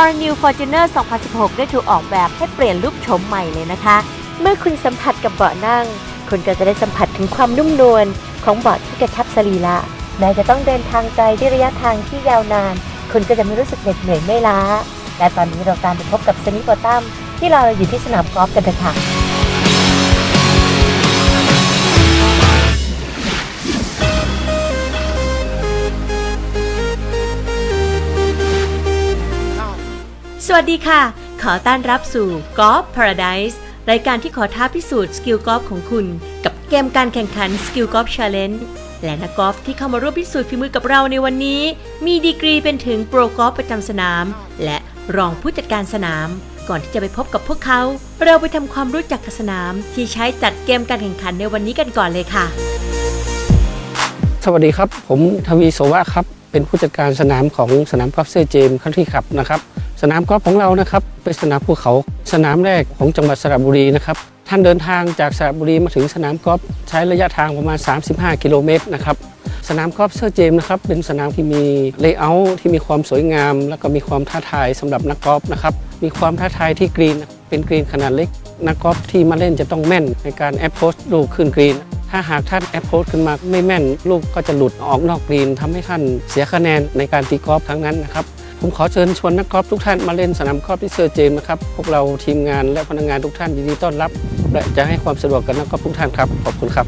All New Fortuner 2016 ได้ถูกออกแบบให้เปลี่ยนรูปโฉมใหม่เลยนะคะ เมื่อคุณสัมผัสกับเบาะนั่ง คุณก็จะได้สัมผัสถึงความนุ่มนวลของเบาะที่กระชับสรีระแม้จะต้องเดินทางไกลด้วยระยะทางที่ยาวนาน คุณก็จะไม่รู้สึกเหน็ดเหนื่อยไม่ล้า และตอนนี้เราตามไปพบกับสนิโปตัมที่เราอยู่ที่สนามกอล์ฟกันเถอะค่ะ วัสดีค่ะ ขอต้อนรับสู่ Golf Paradise รายการที่ขอท้าพิสูจน์สกิลกอล์ฟของคุณ กับเกมการแข่งขัน Skill Golf Challenge และนักกอล์ฟที่เข้ามาร่วมพิสูจน์ฝีมือกับเราในวันนี้ มีดีกรีเป็นถึงโปรกอล์ฟประจำสนาม และรองผู้จัดการสนาม ก่อนที่จะไปพบกับพวกเขา เราไปทำความรู้จักกับสนาม ที่ใช้จัดเกมการแข่งขันในวันนี้กันก่อนเลยค่ะ สวัสดีครับ ผมทวีโสวะครับ เป็นผู้จัดการสนามของสนามกอล์ฟเซย์เจมคันทรีขับนะครับ สนามกอล์ฟของเรานะครับเป็นสนามภูเขาสนามแรกของจังหวัดสระบุรีนะครับท่านเดินทางจากสระบุรีมาถึงสนามกอล์ฟใช้ระยะทางประมาณ 35 กิโลเมตรนะครับสนามกอล์ฟเซอร์เจมนะครับเป็นสนามที่มีเลเยอร์ที่มีความสวยงาม แล้วก็มีความท้าทายสำหรับนักกอล์ฟนะครับมีความท้าทายที่กรีนเป็นกรีนขนาดเล็ก นักกอล์ฟที่มาเล่นจะต้องแม่นในการแอปโพสลูกขึ้นกรีนถ้าหากท่านแอปโพสขึ้นมาไม่แม่น ลูกก็จะหลุดออกนอกกรีนทำให้ท่านเสียคะแนนในการตีกอล์ฟครั้งนั้นนะครับ ผมขอเชิญชวนนักกอล์ฟทุกท่านมาเล่นสนามกอล์ฟที่เซอร์เจมส์นะครับ พวกเราทีมงานและพนักงานทุกท่านยินดีต้อนรับ และจะให้ความสะดวกกับนักกอล์ฟทุกท่านครับ ขอบคุณครับ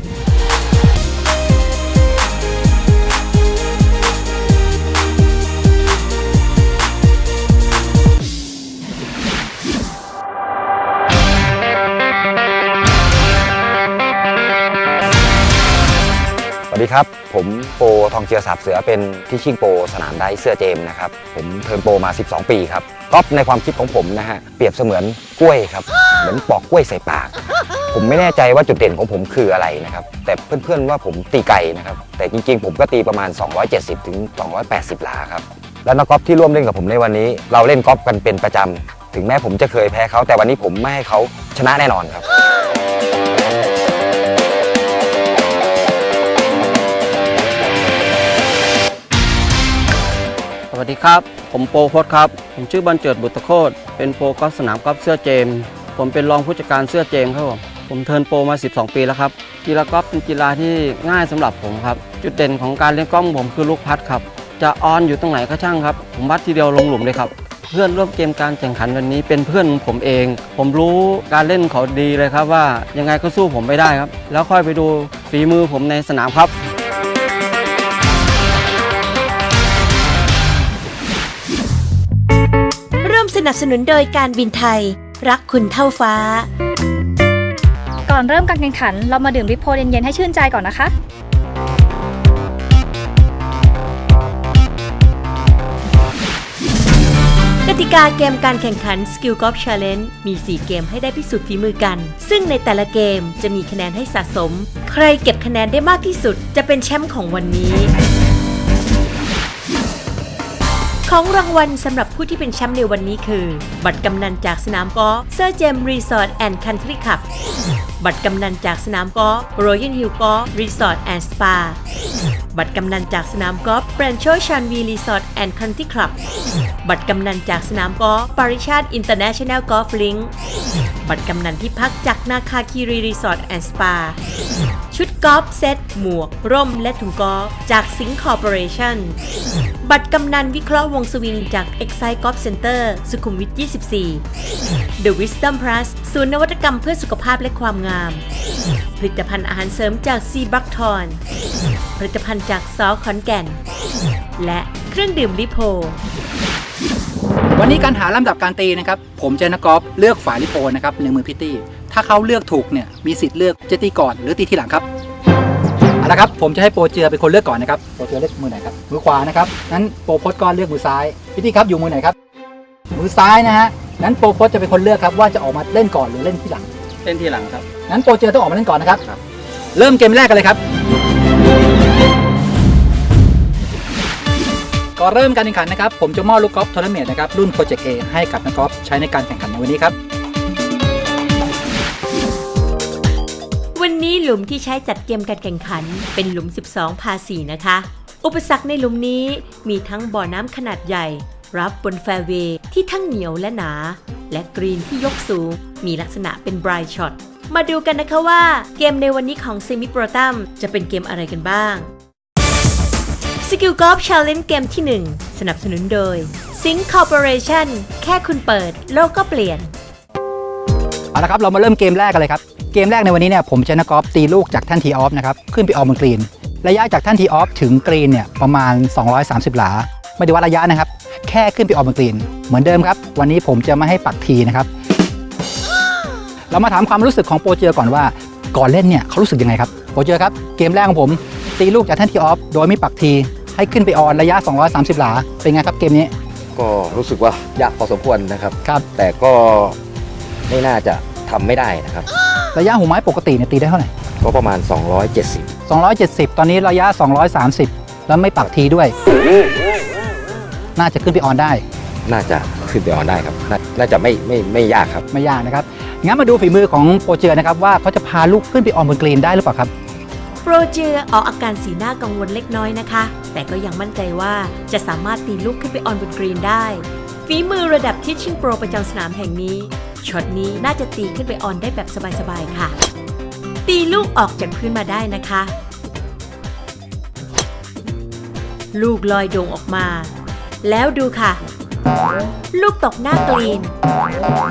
วัสดีครับ ผมโปทองเจือสับเสือเป็นที่ชิงโปสนามได้เสื้อเจมส์นะครับ ผมเทิร์นโปมา 12 ปีครับก๊อฟในความคิดของผมนะฮะเปรียบเสมือนกล้วยครับ เหมือนปอกกล้วยใส่ปาก ผมไม่แน่ใจว่าจุดเด่นของผมคืออะไรนะครับ แต่เพื่อนๆว่าผมตีไกลนะครับ แต่จริงๆ ผมก็ตีประมาณ 270 ถึง 280 หลาครับ และนักกอล์ฟที่ร่วมเล่นกับผมในวันนี้ เราเล่นกอล์ฟกันเป็นประจำถึงแม้ผมจะเคยแพ้เขาแต่วันนี้ผมไม่ให้เขาชนะแน่นอนครับ วัสดีครับ ผมโปพศครับ ผมชื่อบันเจิดบุตรโคตรเป็นโปกอล์ฟสนามกอล์ฟเสื้อเจม ผมเป็นรองผู้จัดการเสื้อเจมครับผมผมเทิร์นโปรมา 12 ปีแล้วครับ กีฬากอล์ฟเป็นกีฬาที่ง่ายสำหรับผมครับ จุดเด่นของการเล่นกล์ฟของผมคือลูกพัดครับ จะออนอยู่ตรงไหนก็ช่างครับ ผมพัดทีเดียวลงหลุมเลยครับ เพื่อนร่วมเกมการแข่งขันวันนี้เป็นเพื่อนผมเอง ผมรู้การเล่นเขาดีเลยครับว่ายังไงก็สู้ผมไม่ได้ครับ แล้วค่อยไปดูฝีมือผมในสนามครับ นับสนุนโดยการบินไทย รักคุณเท่าฟ้า ก่อนเริ่มการแข่งขัน เรามาดื่มริโพเย็นๆให้ชื่นใจก่อนนะคะ กติกาเกมการแข่งขัน Skill Golf Challenge มี 4 เกมให้ได้พิสูจน์ฝีมือกัน ซึ่งในแต่ละเกมจะมีคะแนนให้สะสม ใครเก็บคะแนนได้มากที่สุด จะเป็นแชมป์ของวันนี้ ของรางวัลสำหรับผู้ที่เป็นแชมป์ในวันนี้คือ บัตรกำนันจากสนามกอล์ฟเซอร์เจมรีสอร์ทแอนด์คันทรีคับบัตรกำนันจากสนามกอล์ฟรอยัลฮิลกอล์ฟรีสอร์ทแอนด์สปาบัตรกำนันจากสนามกอล์ฟแบรนโชชันวีรีสอร์ทแอนด์คันทรีคลับ บัตรกำนันจากสนามกอล์ฟปาริชาติอินเตอร์เนชั่นแนลกอล์ฟลิงบัตรกำนันที่พักจากนาคาคีรีรีสอร์ทแอนด์สปา ชุดกอล์ฟเซต หมวก ร่มและถุงกอล์ฟจากสิงคอร์ปอเรชั่น บัตรกำนันวิเคราะห์วงสวิงจาก Excite Golf Center สุขุมวิท 24 The Wisdom Plus ศูนย์นวัตกรรมเพื่อสุขภาพและความงาม ผลิตภัณฑ์อาหารเสริมจากซีบัคทอนผลิตภัณฑ์จากซอขอนแก่น และเครื่องดื่มลิโพวันนี้การหาลำดับการตีนะครับ ผมจะนักกอล์ฟเลือกฝ่ายลิโปนะครับหนึ่งมือพิตตี้ ถ้าเขาเลือกถูกเนี่ยมีสิทธิ์เลือกจะตีก่อนหรือตีทีหลังครับเอาละครับผมจะให้โปรเจือเป็นคนเลือกก่อนนะครับโปรเจือเลือกมือไหนครับมือขวานะครับนั้นโปรพจน์ก็เลือกมือซ้ายพิตตี้ครับอยู่มือไหนครับมือซ้ายนะฮะนั้นโปรพจน์จะเป็นคนเลือกครับว่าจะออกมาเล่นก่อนหรือเล่นทีหลัง เล่นทีหลังครับงั้นโปรเจอต้องออกมาเล่นก่อนนะครับ เริ่มเกมแรกกันเลยครับก่อนเริ่มการแข่งขันนะครับ ผมจะมอบลูกกอล์ฟทัวร์นาเมนต์นะครับรุ่นโปรเจกต์ A ให้กับนักกอล์ฟใช้ในการแข่งขันในวันนี้ครับ นี้หลุมที่ใช้จัดเกมการแข่งขัน เป็นหลุม 12 พาสีนะคะ อุปสรรคในหลุมนี้มีทั้งบ่อน้ำขนาดใหญ่ รับบนแฟร์เวย์ที่ทั้งเหนียวและหนา และกรีนที่ยกสูง มีลักษณะเป็นบรายช็อต มาดูกันนะคะว่าเกมในวันนี้ของเซมิโปรตัมจะเป็นเกมอะไรกันบ้างสกิลกอล์ฟชาเลนจ์เกมที่ 1 สนับสนุนโดย Sync Corporation แค่คุณเปิด โลกก็เปลี่ยน เอาละครับเรามาเริ่มเกมแรกกันเลยครับ เกมแรกในวันนี้เนี่ยผมจะนักกอล์ฟตีลูกจากแท่านทีออฟนะครับขึ้นไปออกบนกรีน ระยะจากแท่านทีออฟถึงกรีนเนี่ยประมาณ 230 หลา ไม่ได้วัดระยะนะครับ แค่ขึ้นไปออกบนกรีน เหมือนเดิมครับ วันนี้ผมจะไม่ให้ปักทีนะครับ เรามาถามความรู้สึกของโปรเจอก่อนว่าก่อนเล่นเนี่ยเขารู้สึกยังไงครับโปรเจอครับเกมแรกของผม ตีลูกจากแท่นทีออฟโดยไม่ปักทีให้ขึ้นไปออนระยะ 230 หลา เป็นไงครับเกมนี้ ก็รู้สึกว่ายากพอสมควรนะครับ ครับ แต่ก็ไม่น่าจะ ทำไม่ได้นะครับ ระยะหัวไม้ปกติเนี่ยตีได้เท่าไหร่ ก็ประมาณ 270 270 ตอนนี้ระยะ 230 แล้วไม่ปักทีด้วย น่าจะขึ้นไปออนได้ น่าจะขึ้นไปออนได้ครับนาน่าจะไม่ไม่ไม่ยากครับ ไม่ยากนะครับ งั้นมาดูฝีมือของโปรเจอนะครับ ว่าเขาจะพาลูกขึ้นไปออนบนกรีนได้หรือเปล่าครับ โปรเจอออกอาการสีหน้ากังวลเล็กน้อยนะคะ แต่ก็ยังมั่นใจว่าจะสามารถตีลูกขึ้นไปออนบนกรีนได้ฝีมือระดับทิชชิ่งโปรประจำสนามแห่งนี้ ช็อตนี้น่าจะตีขึ้นไปออนได้แบบสบายๆค่ะ ตีลูกออกจากพื้นมาได้นะคะ ลูกลอยโด่งออกมา แล้วดูค่ะ ลูกตกหน้ากรีน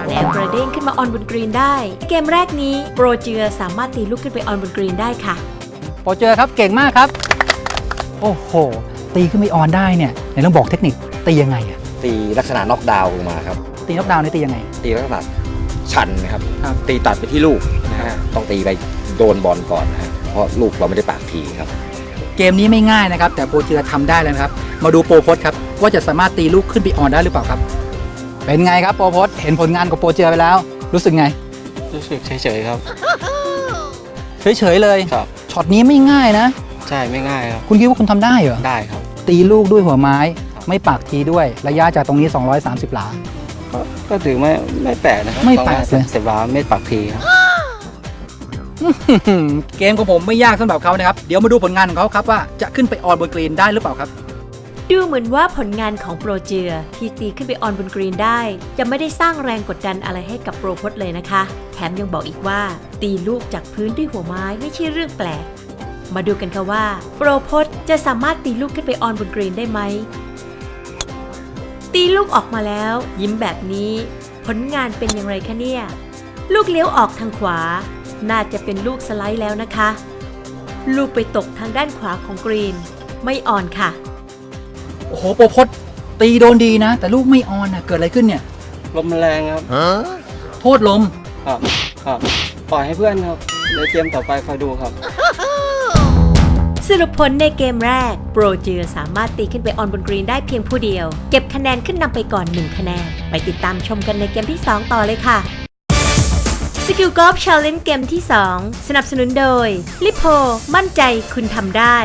แล้วกระเด้งขึ้นมาออนบนกรีนได้ เกมแรกนี้โปรเจอสามารถตีลูกขึ้นไปออนบนกรีนได้ค่ะ โปรเจอครับเก่งมากครับ โอ้โห ตีขึ้นไปออนได้เนี่ยไหนลองบอกเทคนิคตียังไงอะตีลักษณะน็อกดาวน์ลงมาครับ ตีน็อกดาวน์นี่ตียังไง ตีลักษณะ ชันนะครับครับ ตีตัดไปที่ลูกนะฮะต้องตีไปโดนบอลก่อนนะฮะเพราะลูกเราไม่ได้ปากทีครับ เกมนี้ไม่ง่ายนะครับ แต่โปรเจอทำได้แล้วนะครับ มาดูโปรโพสครับ ว่าจะสามารถตีลูกขึ้นไปออนได้หรือเปล่าครับ เป็นไงครับโปรโพสเห็นผลงานของโปรเจอไปแล้ว รู้สึกไง รู้สึกเฉยๆครับ เฉยๆเลยครับ ช็อตนี้ไม่ง่ายนะ ใช่ไม่ง่ายครับ คุณคิดว่าคุณทำได้เหรอ ได้ครับ ตีลูกด้วยหัวไม้ ไม่ปักทีด้วย ระยะจากตรงนี้ 230 หลา ก็ก็ถือไม่ไม่แปลกนะครับไม่แปลกเลย เสร็จแล้วไม่ปักทีครับเกมของผมไม่ยากสำหรับเขานะครับ เดี๋ยวมาดูผลงานของเขาครับว่าจะขึ้นไปออนบนกรีนได้หรือเปล่าครับ ดูเหมือนว่าผลงานของโปรเจอที่ตีขึ้นไปออนบนกรีนได้ จะไม่ได้สร้างแรงกดดันอะไรให้กับโปรพจน์เลยนะคะ แถมยังบอกอีกว่า ตีลูกจากพื้นด้วยหัวไม้ไม่ใช่เรื่องแปลก มาดูกันค่ะว่า โปรพจน์จะสามารถตีลูกขึ้นไปออนบนกรีนได้ไหม ตีลูกออกมาแล้ว ยิ้มแบบนี้ ผลงานเป็นอย่างไรคะเนี่ย ลูกเลี้ยวออกทางขวา น่าจะเป็นลูกสไลด์แล้วนะคะ ลูกไปตกทางด้านขวาของกรีน ไม่ออนค่ะ โอ้โหโปรพจน์ตีโดนดีนะ แต่ลูกไม่ออนนะเกิดอะไรขึ้นเนี่ย ลมมันแรงครับโทษลม ครับครับปล่อยให้เพื่อนครับ ในเกมต่อไปคอยดูครับ สรุปผลในเกมแรก โปรเจอสามารถตีขึ้นไปออนบนกรีนได้เพียงผู้เดียว เก็บคะแนนขึ้นนำไปก่อน 1 คะแนน ไปติดตามชมกันในเกมที่ 2 ต่อเลยค่ะสกิลกอล์ฟชาเลนจ์เกมที่ 2 สนับสนุนโดยลิโพมั่นใจคุณทำได้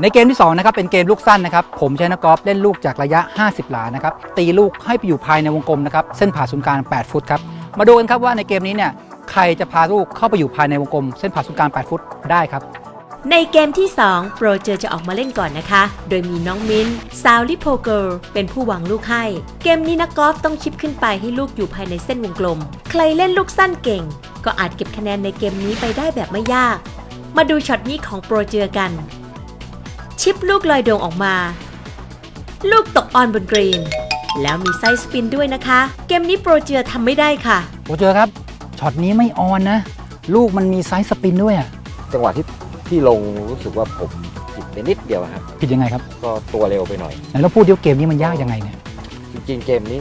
ในเกมที่2นะครับเป็นเกมลูกสั้นนะครับผมใช้นักกอล์ฟเล่นลูกจากระยะ 50 หลานะครับตีลูกให้ไปอยู่ภายในวงกลมนะครับเส้นผ่าศูนย์กลาง 8 ฟุตครับมาดูกันครับว่าในเกมนี้เนี่ยใครจะพาลูกเข้าไปอยู่ภายในวงกลม เส้นผ่าศูนย์กลาง 8 ฟุตได้ครับ ในเกมที่ 2 โปรเจอจะออกมาเล่นก่อนนะคะ โดยมีน้องมิ้นสาวลิโพเกิลเป็นผู้วางลูกให้ เกมนี้นักกอล์ฟต้องชิปขึ้นไปให้ลูกอยู่ภายในเส้นวงกลม ใครเล่นลูกสั้นเก่ง ก็อาจเก็บคะแนนในเกมนี้ไปได้แบบไม่ยาก มาดูช็อตนี้ของโปรเจอกัน ชิปลูกลอยโด่งออกมา ลูกตกออนบนกรีน แล้วมีไซส์สปินด้วยนะคะ เกมนี้โปรเจอทำไม่ได้ค่ะ โปรเจอครับช็อตนี้ไม่ออนนะ ลูกมันมีไซส์สปินด้วยอะจังหวะที่ ที่ลงรู้สึกว่าผมผิดไปนิดเดียวครับ ผิดยังไงครับก็ตัวเร็วไปหน่อย ไหนเราพูดเดี๋ยวเกมนี้มันยากยังไงเนี่ย จริงๆเกมนี้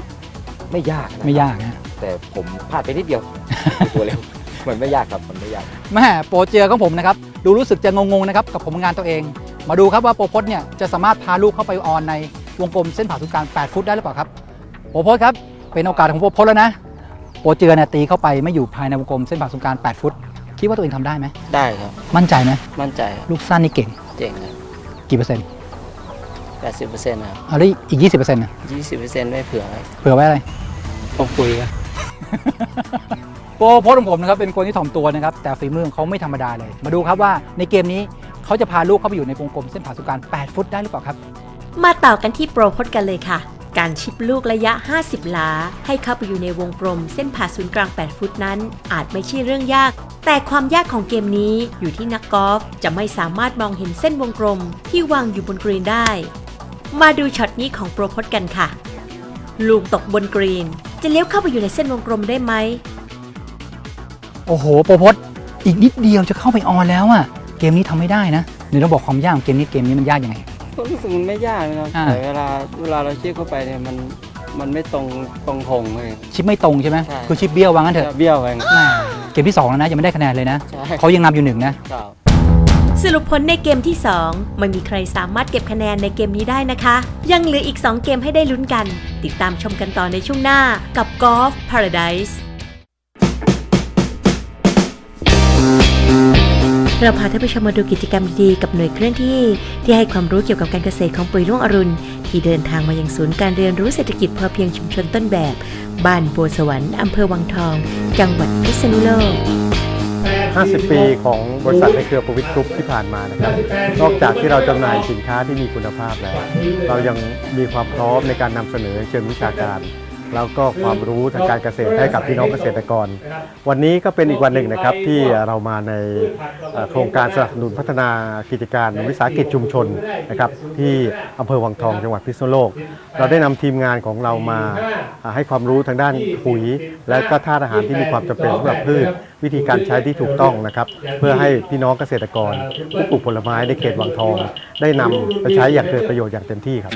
ไม่ยากนะครับไม่ยากนะ แต่ผมพลาดไปนิดเดียว ตัวเร็ว มันไม่ยากครับมันไม่ยาก แม่โปรเจอของผมนะครับ ดูรู้สึกจะงงๆนะครับกับผลงานตัวเอง มาดูครับว่าโปรพจน์เนี่ยจะสามารถพาลูกเข้าไปออนในวงกลมเส้นผ่าศูนย์กลาง 8 ฟุตได้หรือเปล่าครับโปรพจน์ครับเป็นโอกาสของโปรพจน์แล้วนะโปรเจอเนี่ยตีเข้าไปไม่อยู่ภายในวงกลมเส้นผ่าศูนย์กลาง 8 ฟุต คิดว่าตัวเองทำได้ไหม ได้ครับมั่นใจไหมมั่นใจครับลูกสั้นนี่เก่ง เจ๋งครับกี่เปอร์เซ็นต์แปดสิบเปอร์เซ็นต์ครับเอาแล้วอีก 20%นะยี่สิบเปอร์เซ็นต์ไม่เผื่อไว้เผื่อไว้อะไร ต้องคุยกันโปรโพสของผมนะครับเป็นคนที่ถ่อมตัวนะครับแต่ฝีมือของเขาไม่ธรรมดาเลย มาดูครับว่าในเกมนี้เขาจะพาลูกเข้าไปอยู่ในวงกลมเส้นผ่าศูนย์กลาง8ฟุตได้หรือเปล่าครับ มาต่อกันที่โปรพจน์กันเลยค่ะ การชิปลูกระยะ 50หลาให้เข้าไปอยู่ในวงกลมเส้นผ่าศูนย์กลาง 8 ฟุตนั้น อาจไม่ใช่เรื่องยาก แต่ความยากของเกมนี้อยู่ที่นักกอล์ฟจะไม่สามารถมองเห็นเส้นวงกลมที่วางอยู่บนกรีนได้ มาดูช็อตนี้ของโปรพจน์กันค่ะ ลูกตกบนกรีน จะเลี้ยวเข้าไปอยู่ในเส้นวงกลมได้ไหม โอ้โห โปรโพสอีกนิดเดียวจะเข้าไปออนแล้วอะเกมนี้ทำไม่ได้นะเดี๋ยวเราบอกความยากของเกมนี้เกมนี้มันยากยังไง ก็รู้สึกมันไม่ยากนะครับอ่า แต่เวลาเวลาเราชี้เข้าไปเนี่ยมันมันไม่ตรงตรงหงเลย ชิปไม่ตรงใช่ไหมใช่ คือชิปเบี้ยวว่างั้นเถอะเบี้ยวไปแม่เกมที่2แล้วนะยังไม่ได้คะแนนเลยนะใช่เขายังนำอยู่หนึ่งนะ ครับ สรุปผลในเกมที่ 2 ไม่มีใครสามารถเก็บคะแนนในเกมนี้ได้นะคะ ยังเหลืออีก 2 เกมให้ได้ลุ้นกัน ติดตามชมกันต่อในช่วงหน้ากับ Golf Paradise เราพาท่านผู้ชมมาดูกิจกรรมดีๆกับหน่วยเคลื่อนที่ ที่ให้ความรู้เกี่ยวกับการเกษตรของปุ๋ยรุ่งอรุณ ที่เดินทางมายังศูนย์การเรียนรู้เศรษฐกิจพอเพียงชุมชนต้นแบบ บ้านบัวสวรรค์อำเภอวังทอง จังหวัดพิษณุโลก 50 ปีของบริษัทในเครือประวิทย์กรุ๊ปที่ผ่านมานะครับนอกจากที่เราจำหน่ายสินค้าที่มีคุณภาพแล้ว เรายังมีความพร้อมในการนำเสนอเชิงวิชาการ แล้วก็ความรู้ทางการเกษตรให้กับพี่น้องเกษตรกร วันนี้ก็เป็นอีกวันหนึ่งนะครับที่เรามาในเอ่อโครงการสนับสนุนพัฒนากิจการวิสาหกิจชุมชนนะครับที่อำเภอวังทองจังหวัดพิษณุโลก เราได้นำทีมงานของเรามาอ่าให้ความรู้ทางด้านปุ๋ย และก็ธาตุอาหารที่มีความจำเป็นสำหรับพืชวิธีการใช้ที่ถูกต้องนะครับ เพื่อให้พี่น้องเกษตรกรผู้ปลูกผลไม้ในเขตวังทอง ได้นำไปใช้อย่างเกิดประโยชน์อย่างเต็มที่ครับ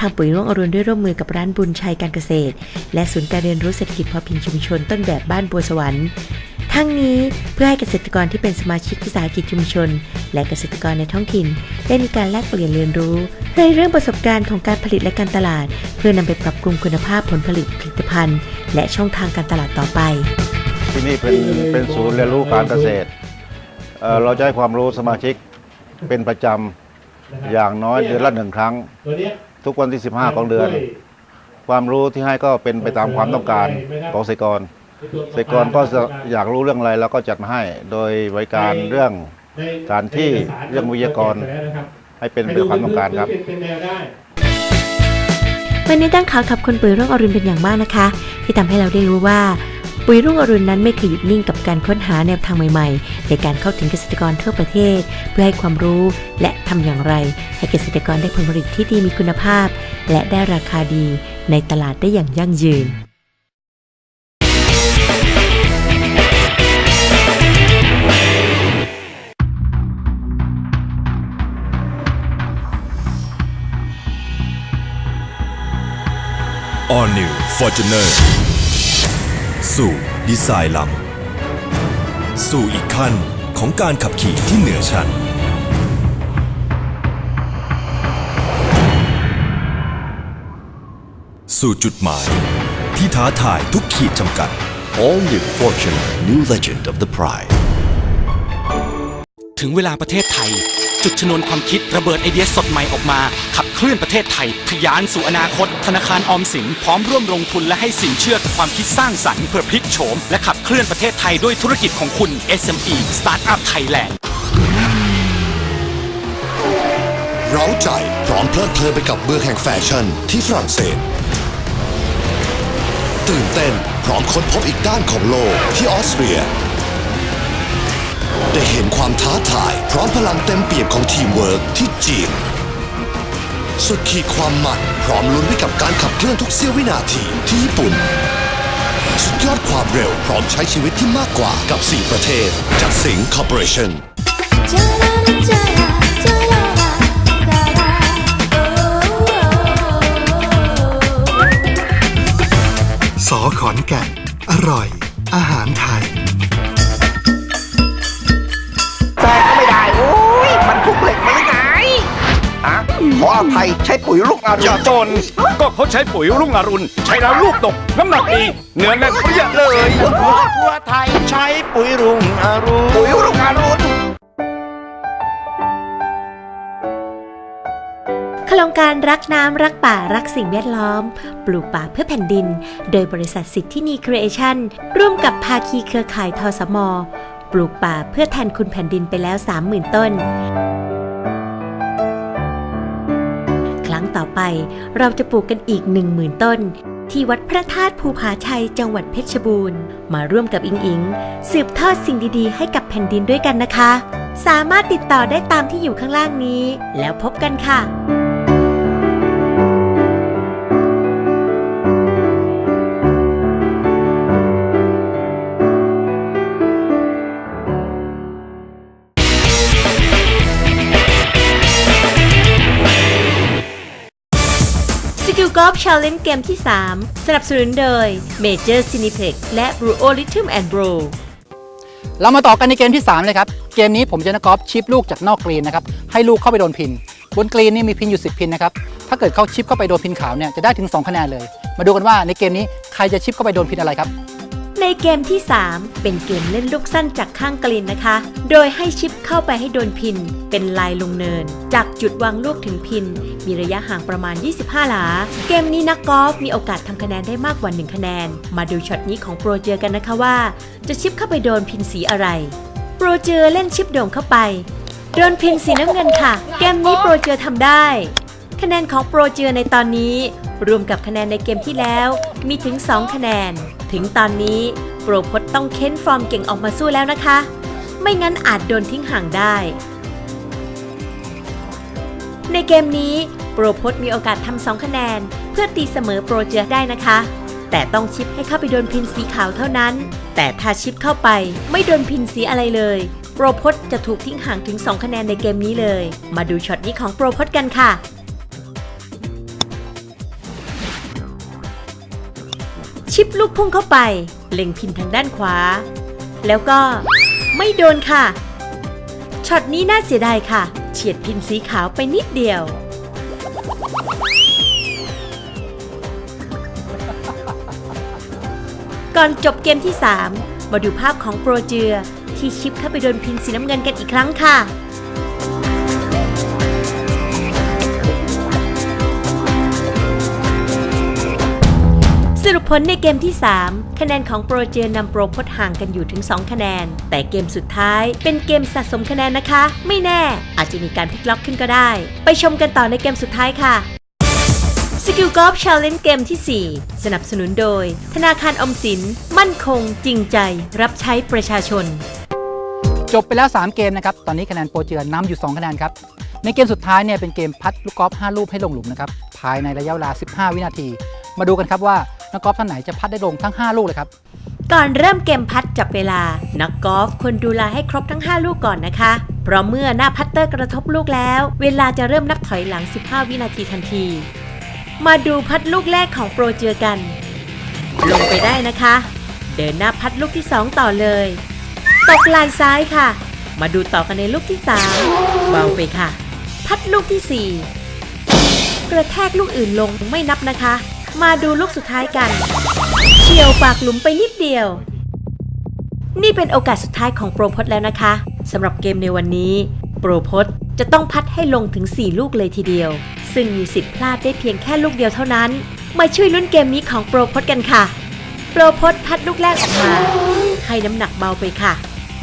ทางปุ๋ยร่วงอรุณได้ร่วมมือกับร้านบุญชัยการเกษตร และศูนย์การเรียนรู้เศรษฐกิจพอเพียงชุมชนต้นแบบบ้านบัวสวรรค์ทั้งนี้เพื่อให้เกษตรกรที่เป็นสมาชิกวิสาหกิจชุมชน และเกษตรกรในท้องถิ่น ได้มีการแลกเปลี่ยนเรียนรู้ในเรื่องประสบการณ์ของการผลิตและการตลาด เพื่อนำไปปรับปรุงคุณภาพผลผลิตผลิตภัณฑ์ และช่องทางการตลาดต่อไป ที่นี่เป็นเป็นศูนย์เรียนรู้การเกษตรเอ่อเราจะให้ความรู้สมาชิกเป็นประจำอย่างน้อยเดือนละหนึ่งครั้ง ทุกวันที่ 15 ของเดือน ความรู้ที่ให้ก็เป็นไปตามความต้องการของเกษตรกรเกษตรกรก็จะอยากรู้เรื่องอะไรเราก็จัดมาให้ โดยบริการเรื่องสถานที่เรื่องวิทยากร ให้เป็นไปตามความต้องการครับวันนี้ตั้งขอขอบคุณปุ๋ยรุ่งอรุณเป็นอย่างมากนะคะ ที่ทำให้เราได้รู้ว่า ปุ๋ยรุ่งอรุณนั้นไม่เคยหยุดนิ่งกับการค้นหาแนวทางใหม่ๆ ในการเข้าถึงเกษตรกรทั่วประเทศ เพื่อให้ความรู้และทำอย่างไร ให้เกษตรกรได้ผลผลิตที่ดีมีคุณภาพ และได้ราคาดีในตลาดได้อย่างยั่งยืน All New Fortuner สู่ดีไซน์ล้ำสู่อีกขั้นของการขับขี่ที่เหนือชั้น สู่จุดหมายที่ท้าทายทุกขีดจำกัด All New Fortuner New Legend of the Pride ถึงเวลาประเทศไทย จุดชนวนความคิดระเบิดไอเดียสดใหม่ออกมา ขับเคลื่อนประเทศไทยทะยานสู่อนาคต ธนาคารออมสินพร้อมร่วมลงทุนและให้สินเชื่อกับความคิดสร้างสรรค์เพื่อพลิกโฉม และขับเคลื่อนประเทศไทยด้วยธุรกิจของคุณ SME Startup Thailand เร้าใจพร้อมเพลิดเพลินไปกับเมืองแห่งแฟชั่นที่ฝรั่งเศส ตื่นเต้นพร้อมค้นพบอีกด้านของโลกที่ออสเตรีย ได้เห็นความท้าทาย พร้อมพลังเต็มเปี่ยมของทีมเวิร์กที่จีน สุดขีดความมันพร้อมลุ้นไปกับการขับเคลื่อนทุกเสี้ยววินาทีที่ญี่ปุ่น สุดยอดความเร็วพร้อมใช้ชีวิตที่มากกว่ากับ 4 ประเทศ จากสิงคอร์ปอเรชั่นสอขอนแก่นอร่อย อาหารไทย ขออภัยใช้ปุ๋ยลูกอารุณอย่าจน ก็เขาใช้ปุ๋ยรุ่งอรุณ ใช้แล้วลูกดก น้ำหนักดี เนื้อแน่นเปรี้ยเลย ทั่วไทยใช้ปุ๋ยรุ่งอรุณ ปุ๋ยรุ่งอรุณ โครงการรักน้ำรักป่ารักสิ่งแวดล้อม ปลูกป่าเพื่อแผ่นดิน โดยบริษัทสิทธินีครีเอชั่นร่วมกับภาคีเครือข่ายทสม ปลูกป่าเพื่อแทนคุณแผ่นดินไปแล้ว 30,000 ต้น งต่อไป เราจะปลูกกันอีก 10,000 ต้น ที่วัดพระธาตุภูผาชัยจังหวัดเพชรบูรณ์ มาร่วมกับอิงอิง สืบทอดสิ่งดีๆ ให้กับแผ่นดินด้วยกันนะคะ สามารถติดต่อได้ตามที่อยู่ข้างล่างนี้ แล้วพบกันค่ะ สกิลกอล์ฟชาเลนจ์เกมที่ 3 สนับสนุนโดย Major Cineplex และ Bro Rhythm and Bro เรามาต่อกันในเกมที่ 3 เลยครับ เกมนี้ผมจะนักกอล์ฟชิปลูกจากนอกกรีนนะครับ ให้ลูกเข้าไปโดนพิน บนกรีนนี่มีพินอยู่ 10 พินนะครับ ถ้าเกิดเขาชิปเข้าไปโดนพินขาวเนี่ยจะได้ถึง 2 คะแนนเลย มาดูกันว่าในเกมนี้ใครจะชิปเข้าไปโดนพินอะไรครับ ในเกมที่ 3 เป็นเกมเล่นลูกสั้นจากข้างกรีนนะคะ โดยให้ชิปเข้าไปให้โดนพิน เป็นลายลงเนิน จากจุดวางลูกถึงพิน มีระยะห่างประมาณ 25 หลา เกมนี้นักกอล์ฟมีโอกาสทำคะแนนได้มากกว่า 1 คะแนน มาดูช็อตนี้ของโปรเจอกันนะคะว่า จะชิปเข้าไปโดนพินสีอะไร โปรเจอเล่นชิปโด่งเข้าไป โดนพินสีน้ำเงินค่ะ เกมนี้โปรเจอทำได้ คะแนนของโปรเจอในตอนนี้ รวมกับคะแนนในเกมที่แล้ว มีถึง 2 คะแนน ถึงตอนนี้โปรพจน์ต้องเค้นฟอร์มเก่งออกมาสู้แล้วนะคะ ไม่งั้นอาจโดนทิ้งห่างได้ ในเกมนี้โปรพจน์มีโอกาสทำสองคะแนน เพื่อตีเสมอโปรเจอได้นะคะ แต่ต้องชิปให้เข้าไปโดนพินสีขาวเท่านั้น แต่ถ้าชิปเข้าไปไม่โดนพินสีอะไรเลยโปรพจน์จะถูกทิ้งห่างถึง 2 คะแนนในเกมนี้เลย มาดูช็อตนี้ของโปรพจน์กันค่ะ ชิปลูกพุ่งเข้าไป เล็งพินทางด้านขวา แล้วก็ไม่โดนค่ะ ช็อตนี้น่าเสียดายค่ะ เฉียดพินสีขาวไปนิดเดียว ก่อนจบเกมที่ 3 มาดูภาพของโปรเจือที่ชิปเข้าไปโดนพินสีน้ำเงินกันอีกครั้งค่ะ รุปผลในเกมที่ 3 คะแนนของโปรเจอนำโปรพดห่างกันอยู่ถึง 2 คะแนน แต่เกมสุดท้ายเป็นเกมสะสมคะแนนนะคะ ไม่แน่อาจจะมีการพลิกล็อกขึ้นก็ได้ ไปชมกันต่อในเกมสุดท้ายค่ะสกิลกอล์ฟชาเลนจ์เกมที่ 4 สนับสนุนโดย ธนาคารอมสิน มั่นคง จริงใจ รับใช้ประชาชน จบไปแล้ว 3 เกมนะครับ ตอนนี้คะแนนโปรเจือนำอยู่ 2 คะแนนครับ ในเกมสุดท้ายเนี่ยเป็นเกมพัดลูกกอล์ฟ5ลูกให้ลงหลุมนะครับ ภายในระยะเวลา 15 วินาที มาดูกันครับว่า นักกอล์ฟท่านไหนจะพัดได้ลงทั้ง 5 ลูกเลยครับ ก่อนเริ่มเกมพัดจับเวลา นักกอล์ฟควรดูแลให้ครบทั้ง 5 ลูกก่อนนะคะ เพราะเมื่อหน้าพัตเตอร์กระทบลูกแล้ว เวลาจะเริ่มนับถอยหลัง 15 วินาทีทันที มาดูพัดลูกแรกของโปรเจอกัน ลงไปได้นะคะ เดินหน้าพัดลูกที่ 2 ต่อเลย ตกลายซ้ายค่ะ มาดูต่อกันในลูกที่3เบาไปค่ะ พัดลูกทีสี่4 กระแทกลูกอื่นลงไม่นับนะคะ มาดูลูกสุดท้ายกัน เฉียวปากหลุมไปนิดเดียว นี่เป็นโอกาสสุดท้ายของโปรพจน์แล้วนะคะสำหรับเกมในวันนี้ โปรพจน์จะต้องพัดให้ลงถึง 4 ลูกเลยทีเดียว ซึ่งมีสิทธิ์พลาดได้เพียงแค่ลูกเดียวเท่านั้น มาช่วยลุ้นเกมนี้ของโปรพจน์กันค่ะ โปรพจน์พัดลูกแรกออกมาให้น้ำหนักเบาไปค่ะ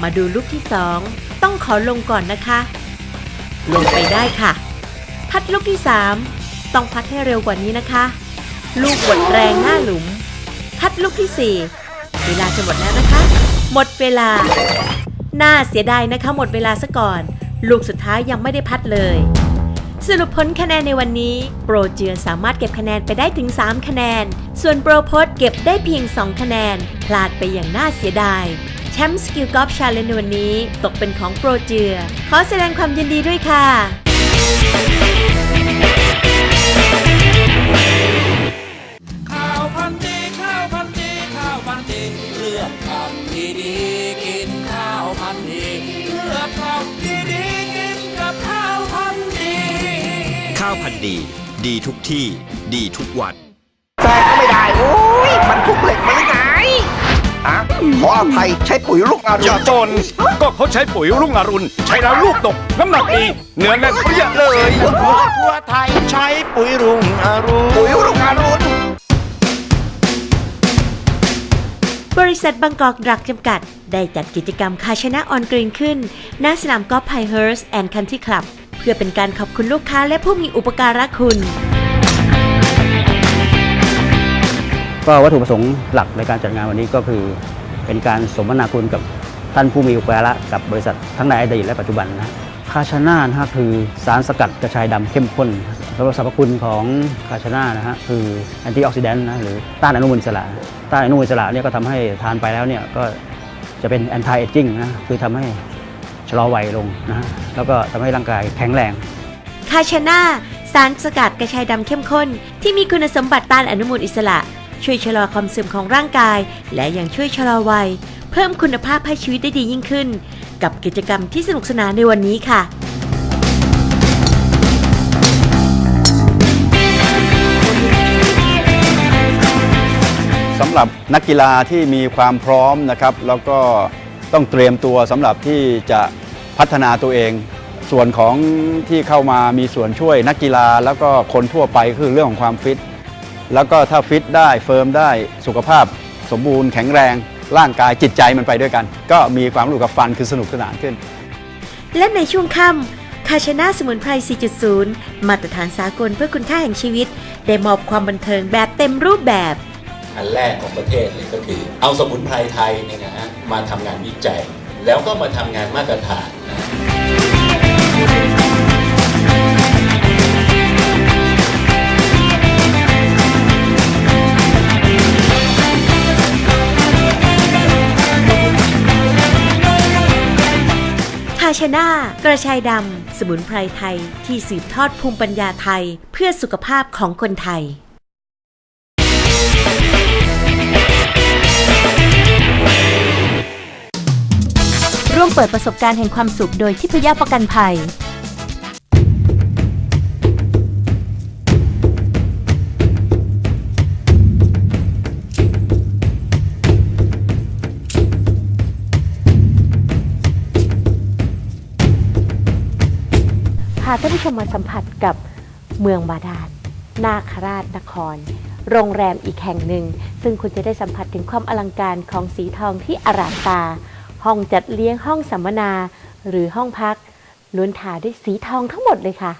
มาดูลูกที่ 2 ต้องขอลงก่อนนะคะ ลงไปได้ค่ะ พัดลูกที่ 3 ต้องพัดให้เร็วกว่านี้นะคะ ลูกบดแรงหน้าหลุมพัดลูกที่ 4 เวลาจะหมดแล้วนะคะ หมดเวลา น่าเสียดายนะคะ หมดเวลาซะก่อน ลูกสุดท้ายยังไม่ได้พัดเลย สรุปผลคะแนนในวันนี้ โปรเจือสามารถเก็บคะแนนไปได้ถึง 3 คะแนน ส่วนโปรโพสเก็บได้เพียง 2 คะแนน พลาดไปอย่างน่าเสียดายแชมป์สกิลกอล์ฟชาเลนในวันนี้ ตกเป็นของโปรเจือ ขอแสดงความยินดีด้วยค่ะข้ ลือกทำดีดีๆกินข้าวพันธุ์ดีเลือกทำดีดีๆกินกับข้าวพันธุ์ดี ข้าวพันธุ์ดี ดีทุกที่ ดีทุกวัน แซงก็ไม่ได้ โอ้ย มันทุกเหล็กมันหรือไงอะขออภัยใช้ปุ๋ยลูกอรุณอย่าจน ก็เขาใช้ปุ๋ยรุ่งอรุณ ใช้แล้วลูกดก น้ำหนักดี เนื้อแน่นเปรี้ยเลยทั่วไทยใช้ปุ๋ยรุ่งอรุณ ปุ๋ยรุ่งอรุณ บริษัทบางกอกดรักจำกัด ได้จัดกิจกรรมคาชนะออนกรีนขึ้น ณ สนามกอล์ฟไพเฮิร์สแอนด์คันทรีคลับ เพื่อเป็นการขอบคุณลูกค้าและผู้มีอุปการะคุณ ก็วัตถุประสงค์หลักในการจัดงานวันนี้ก็คือ เป็นการสมนาคุณกับท่านผู้มีอุปการะกับบริษัททั้งในอดีตและปัจจุบันนะาชาน่านะฮะคือสารสกัดกระชายดำเข้มข้นสำหรับสรรพคุณของคาชาน่านะฮะคือแอนตี้ออกซิแดนต์นะหรือต้านอนุมูลอิสระต้านอนุมูลอิสระเนี่ยก็ทำให้ทานไปแล้วเนี่ยก็จะเป็นแอนตี้เอจจิ้งนะคือทำให้ชะลอวัยลงนะฮะแล้วก็ทำให้ร่างกายแข็งแรงคาชาน่าสารสกัดกระชายดำเข้มข้น ที่มีคุณสมบัติต้านอนุมูลอิสระ ช่วยชะลอความเสื่อมของร่างกาย และยังช่วยชะลอวัย เพิ่มคุณภาพให้ชีวิตได้ดียิ่งขึ้น กับกิจกรรมที่สนุกสนานในวันนี้ค่ะ สำหรับนักกีฬาที่มีความพร้อมนะครับ แล้วก็ต้องเตรียมตัวสำหรับที่จะพัฒนาตัวเอง ส่วนของที่เข้ามามีส่วนช่วยนักกีฬาแล้วก็คนทั่วไปคือเรื่องของความฟิต แล้วก็ถ้าฟิตได้เฟิร์มได้สุขภาพสมบูรณ์แข็งแรง ร่างกายจิตใจมันไปด้วยกัน ก็มีความรู้กับฟันคือสนุกสนานขึ้น และในช่วงค่ำคาชนาสมุนไพร 4.0 มาตรฐานสากลเพื่อคุณค่าแห่งชีวิต ได้มอบความบันเทิงแบบเต็มรูปแบบ อันแรกของประเทศเลยก็คือ เอาสมุนไพรไทยเนี่ยนะฮะมาทำงานวิจัย แล้วก็มาทำงานมาตรฐานนะ ชนากระชายดำ สมุนไพรไทยที่สืบทอดภูมิปัญญาไทยเพื่อสุขภาพของคนไทย ร่วมเปิดประสบการณ์แห่งความสุขโดยทิพยประกันภัย ท่านผู้ชมมาสัมผัสกับเมืองบาดาลนาคราชนคร โรงแรมอีกแห่งหนึ่ง ซึ่งคุณจะได้สัมผัสถึงความอลังการของสีทองที่อร่ามตา ห้องจัดเลี้ยงห้องสัมมนา หรือห้องพักล้วนทาด้วยสีทองทั้งหมดเลยค่ะ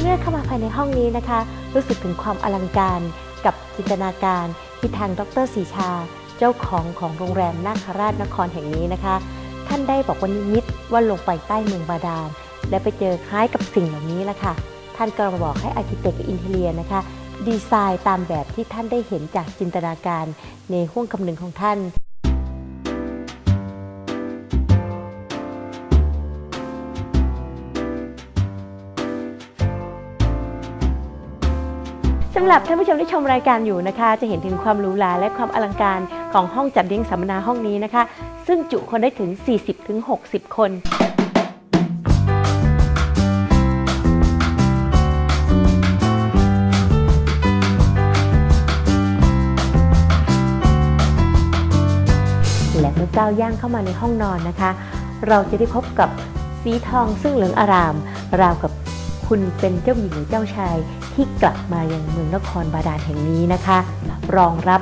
เมื่อเข้ามาภายในห้องนี้นะคะ รู้สึกถึงความอลังการกับจินตนาการที่ทางดรสีชา เจ้าของของโรงแรมนาคราชนครแห่งนี้นะคะ ท่านได้บอกว่านิมิตว่าลงไปใต้เมืองบาดาล และไปเจอคล้ายกับสิ่งเหล่านี้แหละค่ะ ท่านก็บอกให้อาร์เคเต็กอินเทเลียนะคะ ดีไซน์ตามแบบที่ท่านได้เห็นจากจินตนาการในห้วงคำนึงของท่านำหรับท่านผู้ชมที่ชมรายการอยู่นะคะ จะเห็นถึงความหรูหราและความอลังการของห้องจัดเลี้ยงสัมมนาห้องนี้นะคะ ซึ่งจุคนได้ถึง 40-60 คนและเมื่อก้าวย่างเข้ามาในห้องนอนนะคะ เราจะได้พบกับสีทองซึ่งเหลืองอาราม ราวกับ คุณเป็นเจ้าหญิงหรือเจ้าชายที่กลับมายังเมืองนครบาดาลแห่งนี้นะคะ รองรับ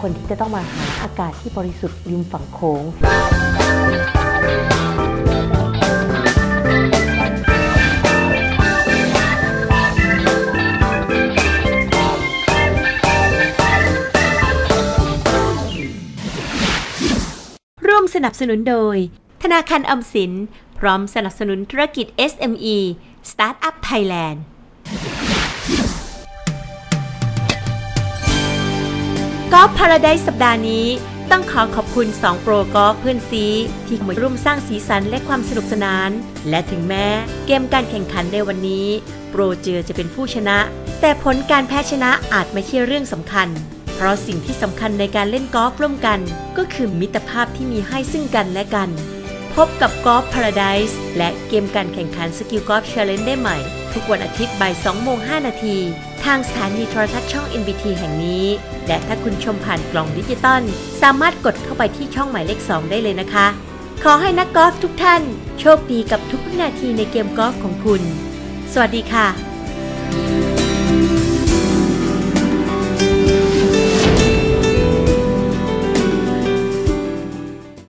คนที่จะต้องมาหาอากาศที่บริสุทธิ์ริมฝั่งโขงร่วมสนับสนุนโดย ธนาคารออมสิน พร้อมสนับสนุนธุรกิจ SME Startup Thailand กอล์ฟพาราไดสัปดาห์นี้ ต้องขอขอบคุณ 2 โปรกอล์ฟเพื่อนซีที่มาร่วมสร้างสีสันและความสนุกสนาน และถึงแม้เกมการแข่งขันในวันนี้ โปรเจอจะเป็นผู้ชนะ แต่ผลการแพ้ชนะอาจไม่ใช่เรื่องสำคัญ เพราะสิ่งที่สำคัญในการเล่นกอล์ฟร่วมกัน ก็คือมิตรภาพที่มีให้ซึ่งกันและกัน พบกับกอล์ฟพาราไดส์และเกมการแข่งขันสกิลกอล์ฟ c h เลนได้ใหม่ ทุกวันอาทิตย์บ่าย2โมง5นาที ทางสถานีโทรทัศน์ช่อง NBT แห่งนี้ และถ้าคุณชมผ่านกล่องดิจิตอลสามารถกดเข้าไปที่ช่องหมายเลข 2 ได้เลยนะคะ ขอให้นักกอล์ฟทุกท่าน โชคดีกับทุกวินาทีในเกมกอล์ฟของคุณ สวัสดีค่ะ